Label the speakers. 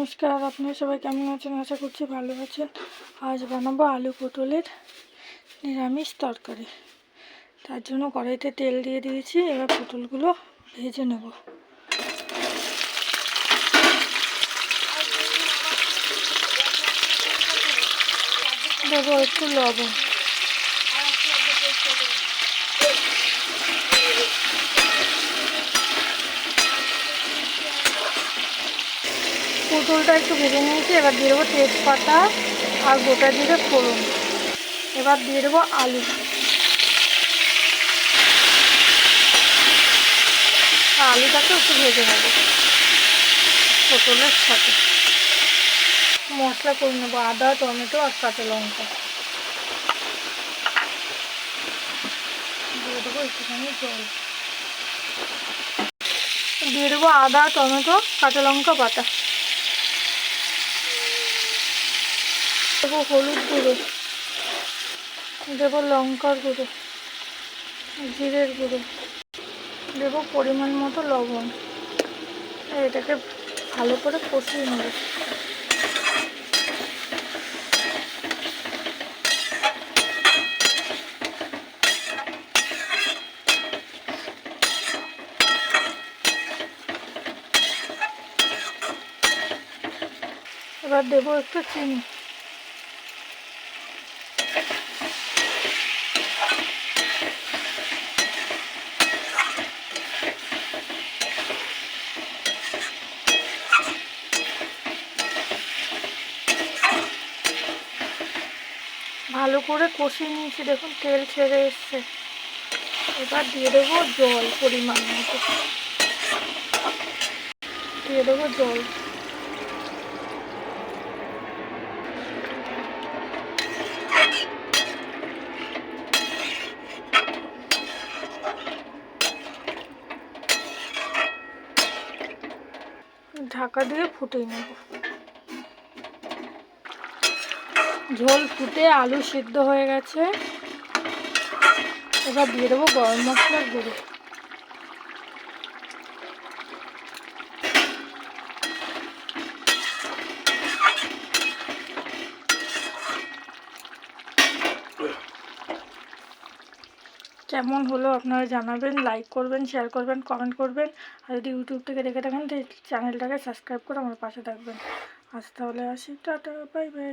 Speaker 1: নমস্কার আপনারা সবাই কেমন আছেন? আশা করছি ভালো আছেন। আজ বানাবো আলু পটলের নিরামিষ তরকারি। তার জন্য কড়াইতে তেল দিয়ে দিয়েছি। এবার পটলগুলো ভেজে নেব। দেবো একটু লবণ। পটলটা একটু ভেজে নিয়েছি, এবার দিয়ে দেবো তেজপাতা আর গোটা জিরে ফোড়ন। এবার দিয়ে দেবো আলু। আলুটাকে একটু ভেজে নেব পটলের সাথে। মশলা করে নেব আদা, টমেটো আর কাঁচা লঙ্কা। দিয়ে দেবো একটুখানি জল। দিয়ে দেবো আদা, টমেটো, কাঁচা লঙ্কা বাটা। দেবো হলুদ গুঁড়ো। দেবো লঙ্কার গুঁড়ো, জিরের গুঁড়ো। দেবো পরিমাণ মতো লবণ। এটাকে ভালো করে কষিয়ে নেব। এবার দেবো একটু চিনি। ভালো করে কষিয়ে নিয়েছি, দেখুন তেল ছেড়ে এসছে। এবার দিয়ে দেবো জল পরিমাণ মতো। দিয়ে দেবো জল। ঢাকা দিয়ে ফুটিয়ে নেব। ঝোল ফুটে আলু সিদ্ধ হয়ে গেছে। এবার দিয়ে দেবো গরম মশলার গুঁড়ো। কেমন হলো আপনারা জানাবেন লাইক করবেন শেয়ার করবেন কমেন্ট করবেন। আর যদি ইউটিউব থেকে দেখে থাকেন চ্যানেলটাকে সাবস্ক্রাইব করে আমার পাশে থাকবেন। আজ তাহলে আসি, টাটা বাই বাই